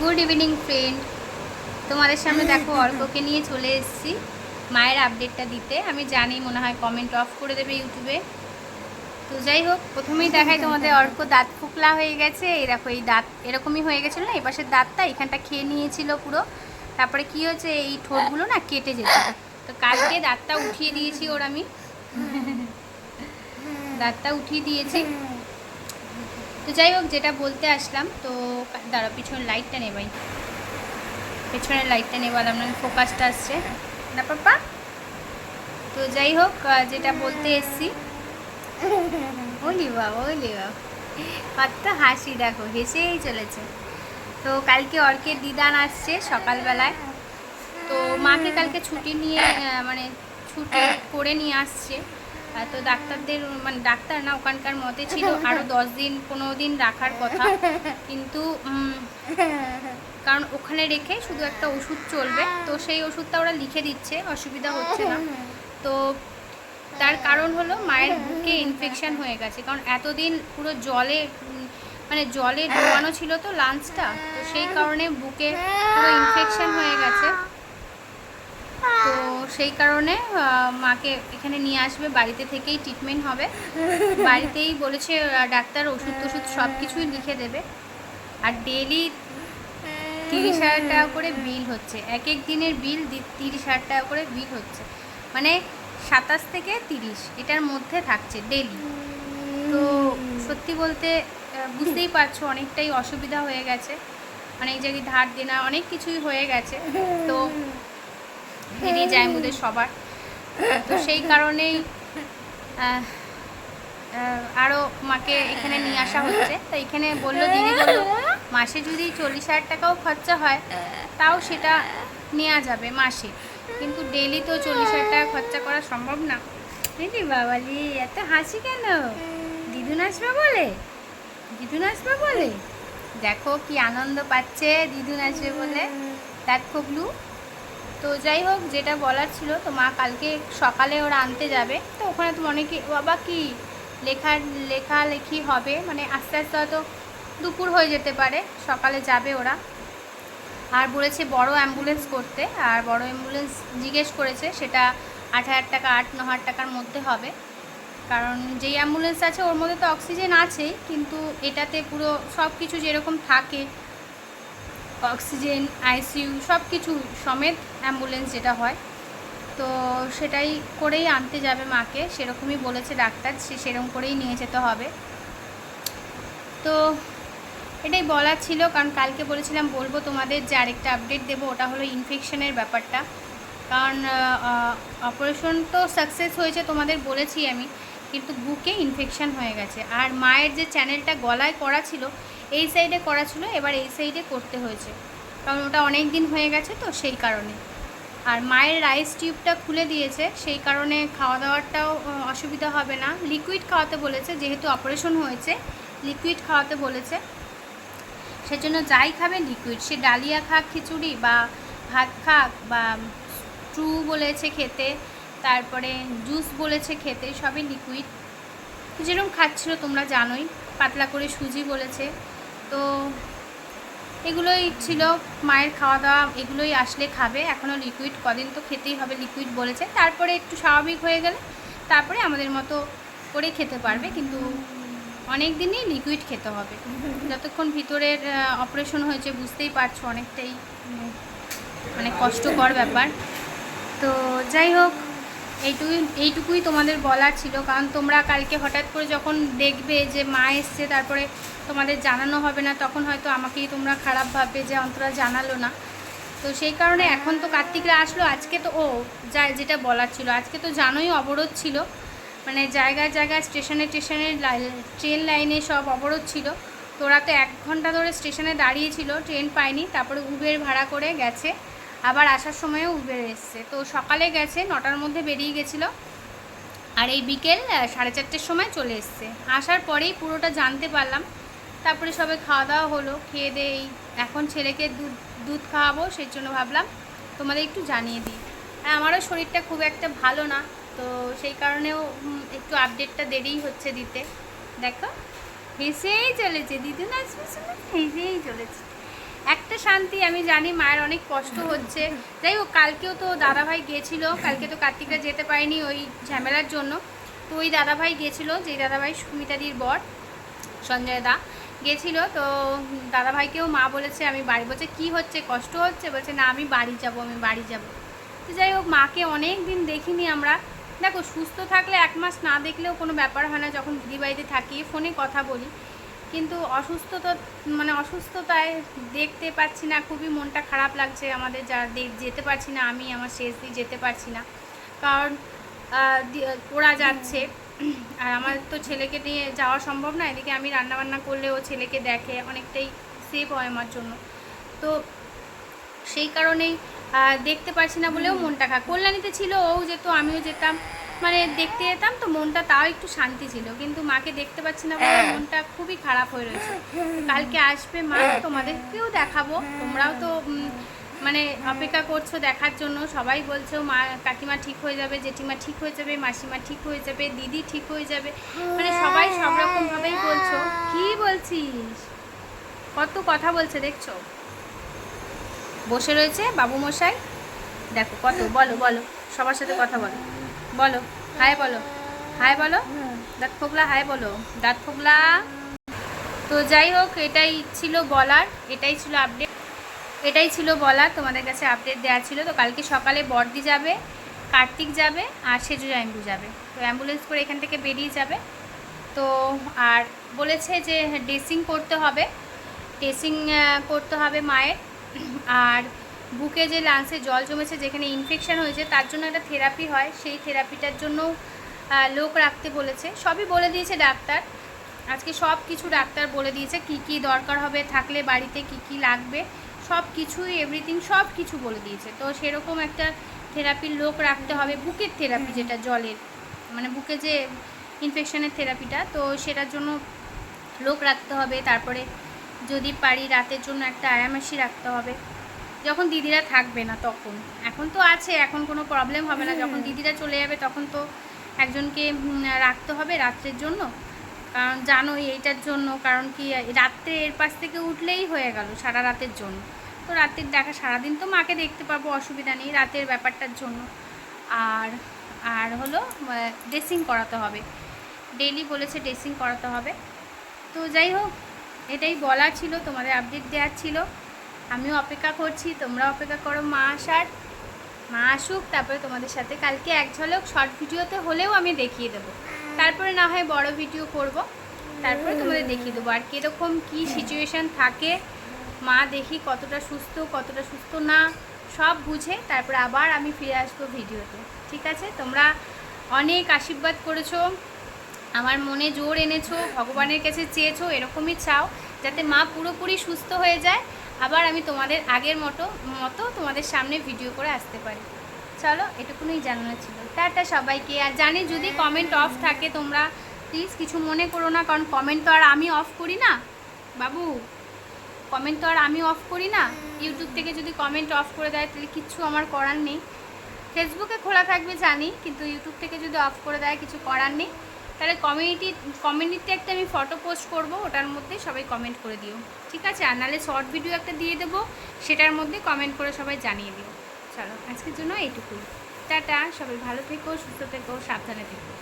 Good evening friend তোমাদের সামনে দেখো অর্ককে নিয়ে চলে এসেছি। মায়ের আপডেটটা দিতে। আমি জানি মনে হয় কমেন্ট অফ করে দেবে ইউটিউবে। তো যাই হোক প্রথমেই দেখাই তোমাদের অর্ক দাঁত ফুকলা হয়ে গেছে। এই দেখো এই দাঁত এরকমই হয়ে গেছিল না? এই পাশের দাঁতটা এখানটা খেয়ে নিয়েছিল পুরো। তারপরে কি হচ্ছে এই ঠোঁটগুলো না কেটে যেত। তো কালকে দাঁতটা উঠিয়ে দিয়েছি ওর আমি। দাঁতটা উঠিয়ে দিয়েছি। তো যাই হোক, যেটা বলতে আসলাম, তো দাঁড়া পিছনের লাইটটা নেবাই পেছনের লাইটটা নেবালাম না ফোকাসটা আসছে। না পাপা তো যাই হোক যেটা বলতে এসছি। ওলি বাবা ওলি বাবা। কত হাসি, দেখো, হেসেই চলেছে। তো কালকে অর্কের দিদান আসছে সকালবেলায়। তো মাকে কালকে ছুটি নিয়ে মানে ছুটি করে নিয়ে আসছে। তো ডাক্তারদের মানে ডাক্তার না ওখানকার মতে ছিল আরও দশ দিন পনেরো দিন রাখার কথা। কিন্তু কারণ ওখানে রেখে শুধু একটা ওষুধ চলবে। তো সেই ওষুধটা ওরা লিখে দিচ্ছে অসুবিধা হচ্ছে না। তো তার কারণ হলো মায়ের বুকে ইনফেকশন হয়ে। গেছে। কারণ এতদিন পুরো জলে মানে জলে ডোবানো ছিল তো লাঞ্চটা তো সেই কারণে বুকে পুরো ইনফেকশন হয়ে গেছে। তো সেই কারণে মাকে এখানে নিয়ে আসবে, বাড়িতে থেকেই ট্রিটমেন্ট হবে। বাড়িতেই বলেছে ডাক্তার ওষুধ টষুধ সব কিছুই লিখে দেবে। আর ডেলি তিরিশ হাজার টাকা করে বিল হচ্ছে। এক এক দিনের বিল তিরিশ হাজার টাকা করে বিল হচ্ছে। মানে সাতাশ থেকে তিরিশ, এটার মধ্যে থাকছে ডেলি তো সত্যি বলতে বুঝতেই পারছ অনেকটাই অসুবিধা হয়ে গেছে। অনেক জায়গায় ধার দেনা, অনেক কিছুই হয়ে গেছে। তো বেরিয়ে যায় আমাদের সবার। তো সেই কারণেই আরও মাকে এখানে নিয়ে আসা হচ্ছে। তো এখানে বলল দিদি বলল মাসে যদি চল্লিশ হাজার টাকাও খরচা হয়, তাও সেটা নেওয়া যাবে মাসে। কিন্তু ডেলি তো চল্লিশ হাজার টাকা খরচা করা সম্ভব না। বুঝলি বাবালি এত হাসি কেন? দিদুন আসবে বলে? দিদুন আসবে বলে? দেখো কি আনন্দ পাচ্ছে দিদুন আসবে বলে। দেখ খবলু তো যাই হোক, যেটা বলার ছিল, তো মা কালকে সকালে ওরা আনতে যাবে। তো ওখানে তো অনেকে বাবা কি লেখা লেখালেখি হবে মানে আস্তে আস্তে হয়তো দুপুর হয়ে যেতে পারে, সকালে যাবে ওরা। আর বলেছে বড় অ্যাম্বুলেন্স করতে, আর বড় অ্যাম্বুলেন্স জিজ্ঞেস করেছে সেটা আট হাজার টাকা, আট, ন হাজার টাকার মধ্যে হবে। কারণ যেই অ্যাম্বুলেন্স আছে, ওর মধ্যে তো অক্সিজেন আছেই, কিন্তু এটাতে পুরো সব কিছু যেরকম থাকে অক্সিজেন, আইসিইউ সব কিছু সমেত অ্যাম্বুলেন্স যেটা হয়, তো সেটাই করেই আনতে যাবে মাকে। সেরকমই বলেছে ডাক্তার, সে সেরকম করেই নিয়ে যেতে হবে। তো এটাই বলার ছিল, কারণ কালকে বলেছিলাম, বলব তোমাদের যে আরেকটা আপডেট দেবো, ওটা হলো ইনফেকশনের ব্যাপারটা। কারণ অপারেশন তো সাকসেস হয়েছে তোমাদের বলেছি আমি, কিন্তু বুকে ইনফেকশান হয়ে গেছে। আর মায়ের যে চ্যানেলটা গলায় করা ছিল এই সাইডে করা ছিল, এবার এই সাইডে করতে হয়েছে। কারণ ওটা অনেক দিন হয়ে গেছে তো সেই কারণে। আর মায়ের রাইস টিউবটা খুলে দিয়েছে, সেই কারণে খাওয়া দাওয়ারটাও অসুবিধা হবে না। লিকুইড খাওয়াতে বলেছে, যেহেতু অপারেশন হয়েছে লিকুইড খাওয়াতে বলেছে। সেজন্য যাই খাবে লিকুইড সে ডালিয়া খাক, খিচুড়ি বা ভাত খাক বা ট্রু বলেছে খেতে, তারপরে জুস বলেছে খেতে, সবই লিকুইড যেরকম খাচ্ছিল তোমরা জানোই, পাতলা করে সুজি বলেছে। তো এগুলোই ছিল মায়ের খাওয়া দাওয়া এগুলোই আসলে খাবে। এখনও লিকুইড কদিন তো খেতেই হবে লিকুইড বলেছে। তারপরে একটু স্বাভাবিক হয়ে গেলে তারপরে আমাদের মতো করে খেতে পারবে, কিন্তু অনেক দিনই লিকুইড খেতে হবে। যতক্ষণ ভিতরের অপারেশন হয়েছে বুঝতেই পারছ অনেকটাই মানে কষ্টকর ব্যাপার। তো যাই হোক এইটুকুই এইটুকুই তোমাদের বলার ছিল। কারণ তোমরা কালকে হঠাৎ করে যখন দেখবে যে মা এসছে, তারপরে তোমাদের জানানো হবে না, তখন হয়তো আমাকেই তোমরা খারাপ ভাববে যে অন্তরা জানালো না। তো সেই কারণে এখন তো কার্তিকরা আসলো, আজকে তো ও যা, যেটা বলার ছিল। আজকে তো জানোই অবরোধ ছিল। মানে জায়গায় জায়গায়, স্টেশনে স্টেশনে ট্রেন লাইনে সব অবরোধ ছিল। তো ওরা তো এক ঘণ্টা ধরে স্টেশনে দাঁড়িয়েছিল ট্রেন পায়নি। তারপরে উবের ভাড়া করে গেছে। আবার আসার সময়ও উবের এসছে। তো সকালে গেছে, নটার মধ্যে বেরিয়ে গেছিল। আর এই বিকেল সাড়ে চারটের সময় চলে এসছে। আসার পরেই পুরোটা জানতে পারলাম। তারপরে সবে খাওয়া দাওয়া হলো, খেয়ে দিয়ে এই এখন ছেলেকে দুধ দুধ খাওয়াবো, সেই জন্য ভাবলাম তোমাদের একটু জানিয়ে দিই। আর আমারও শরীরটা খুব একটা ভালো না, তো সেই কারণেও একটু আপডেটটা দেরিই হচ্ছে দিতে। দেখো, হেসেই চলেছে। দিদুন আসবে হেসেই চলেছে। একটা শান্তি, আমি জানি মায়ের অনেক কষ্ট হচ্ছে। যাই হোক, কালকেও তো দাদাভাই গিয়েছিল কালকে তো কার্তিকরা যেতে পারেনি ওই ঝামেলার জন্য। তো ওই দাদাভাই গিয়েছিল যেই দাদাভাই সুমিতাদির বর, সঞ্জয় দা, গেছিল। তো দাদাভাইকেও মা বলেছে, আমি বাড়ি, বলছে, কী হচ্ছে? কষ্ট হচ্ছে? বলছে, না, আমি বাড়ি যাব, আমি বাড়ি যাব। তো যাই হোক, মাকে অনেক দিন দেখিনি আমরা। দেখো, সুস্থ থাকলে এক মাস না দেখলেও কোনো ব্যাপার হয় না, যখন দিদিবাড়িতে থাকি, ফোনে কথা বলি। কিন্তু অসুস্থতা মানে অসুস্থতায় দেখতে পাচ্ছি না খুবই মনটা খারাপ লাগছে আমাদের যা যেতে পারছি না আমি আমার শেষ দিয়ে যেতে পারছি না। কারণ ওরা যাচ্ছে আর আমার তো ছেলেকে নিয়ে যাওয়া সম্ভব না এদিকে আমি রান্নাবান্না করলে ও ছেলেকে দেখে অনেকটাই সেভ হয় আমার জন্য। তো সেই কারণেই দেখতে পারছি না বলেও মনটা খা কল্যাণীতে ছিল ও যেত আমিও যেতাম। মানে দেখতে যেতাম তো মনটা তাও একটু শান্তি ছিল কিন্তু মাকে দেখতে পাচ্ছি না বলে মনটা খুবই খারাপ হয়ে রয়েছে। কালকে আসবে মা তোমাদেরকেও দেখাবো। তোমরাও তো মানে অপেক্ষা করছ দেখার জন্য। সবাই বলছো মা কাকিমা ঠিক হয়ে যাবে জেঠিমা ঠিক হয়ে যাবে মাসিমা ঠিক হয়ে যাবে দিদি ঠিক হয়ে যাবে। মানে সবাই সব রকমভাবেই বলছো। কি বলছিস? কত কথা বলছে দেখছ? বসে রয়েছে বাবু মশাই দেখো কত বলো বলো সবার সাথে কথা বলো। বলো হাই বলো। হাই বলো? দাঁত ফোকলা হাই বলো। দাঁত ফোকলা। তো যাই হোক এটাই ছিল বলার এটাই ছিল আপডেট এটাই ছিল বলার তোমাদের কাছে আপডেট দেওয়া ছিল। তো কালকে সকালে বর্দি যাবে কার্তিক যাবে আর সেজু জাইম্বু যাবে। তো অ্যাম্বুলেন্স করে এখান থেকে বেরিয়ে যাবে। তো আর বলেছে যে ড্রেসিং করতে হবে ড্রেসিং করতে হবে মায়ের। আর বুকে যে লাংসে জল জমেছে যেখানে ইনফেকশন হয়েছে তার জন্য একটা থেরাপি হয়। সেই থেরাপিটার জন্য লোক রাখতে বলেছে। সবই বলে দিয়েছে ডাক্তার। আজকে সব কিছু ডাক্তার বলে দিয়েছে। কি কি দরকার হবে থাকলে বাড়িতে কি কি লাগবে সব কিছুই এভরিথিং সব কিছু বলে দিয়েছে। তো সেরকম একটা থেরাপির লোক রাখতে হবে বুকের থেরাপি যেটা জলের। মানে বুকে যে ইনফেকশনের থেরাপিটা তো সেটার জন্য লোক রাখতে হবে। তারপরে যদি পারি রাতের জন্য একটা আয়ামাসি রাখতে হবে। যখন দিদিরা থাকবে না তখন। এখন তো আছে এখন কোনো প্রবলেম হবে না। যখন দিদিরা চলে যাবে তখন তো একজনকে রাখতে হবে রাত্রের জন্য। কারণ জানোই এইটার জন্য কারণ কি রাত্রে এর পাশ থেকে উঠলেই হয়ে গেল সারা রাতের জন্য। তো রাতের দেখা সারাদিন তো মাকে দেখতে পাবো অসুবিধা নেই রাতের ব্যাপারটার জন্য। আর আর হলো ড্রেসিং করাতে হবে। ডেলি বলেছে ড্রেসিং করাতে হবে। তো যাই হোক এটাই বলা ছিল তোমাদের আপডেট দেওয়ার ছিল। আমিও অপেক্ষা করছি তোমরা অপেক্ষা করো, মা আসার। মা আসুক, তারপরে তোমাদের সাথে কালকে এক ঝলক শর্ট ভিডিওতে হলেও আমি দেখিয়ে দেবো। তারপরে না হয় বড় ভিডিও করব, তারপরে তোমাদের দেখিয়ে দেবো। আর কীরকম কী সিচুয়েশান থাকে, মা দেখি কতটা সুস্থ কতটা সুস্থ না, সব বুঝে তারপরে আবার আমি ফিরে আসব ভিডিওতে ঠিক আছে? তোমরা অনেক আশীর্বাদ করেছ, আমার মনে জোর এনেছো, ভগবানের কাছে চেয়েছো, এরকমই চাও, যাতে মা পুরোপুরি সুস্থ হয়ে যায়। আবার আমি তোমাদের আগের মতো মতো তোমাদের সামনে ভিডিও করে আসতে পারি। চলো, এটুকুনই জানানো ছিল। টাটা সবাইকে। আর জানি যদি কমেন্ট অফ থাকে তোমরা প্লিজ কিছু মনে করো না, কারণ কমেন্ট তো আর আমি অফ করি না। বাবু কমেন্ট তো আর আমি অফ করি না? ইউটিউব থেকে যদি কমেন্ট অফ করে দেয়, তাহলে কিচ্ছু আমার করার নেই। ফেসবুকে খোলা থাকবে জানি, কিন্তু ইউটিউব থেকে যদি অফ করে দেয়, কিছু করার নেই। তাহলে কমিউনিটি কমিউনিটিতে একটা আমি ফটো পোস্ট করব, ওটার মধ্যে সবাই কমেন্ট করে দিও। ঠিক আছে? আর নাহলে শর্ট ভিডিও একটা দিয়ে দেবো, সেটার মধ্যে কমেন্ট করে সবাই জানিয়ে দিও। চলো, আজকের জন্য এইটুকুই। টাটা, সবাই ভালো থেকো, সুস্থ থেকো, সাবধানে থেকো।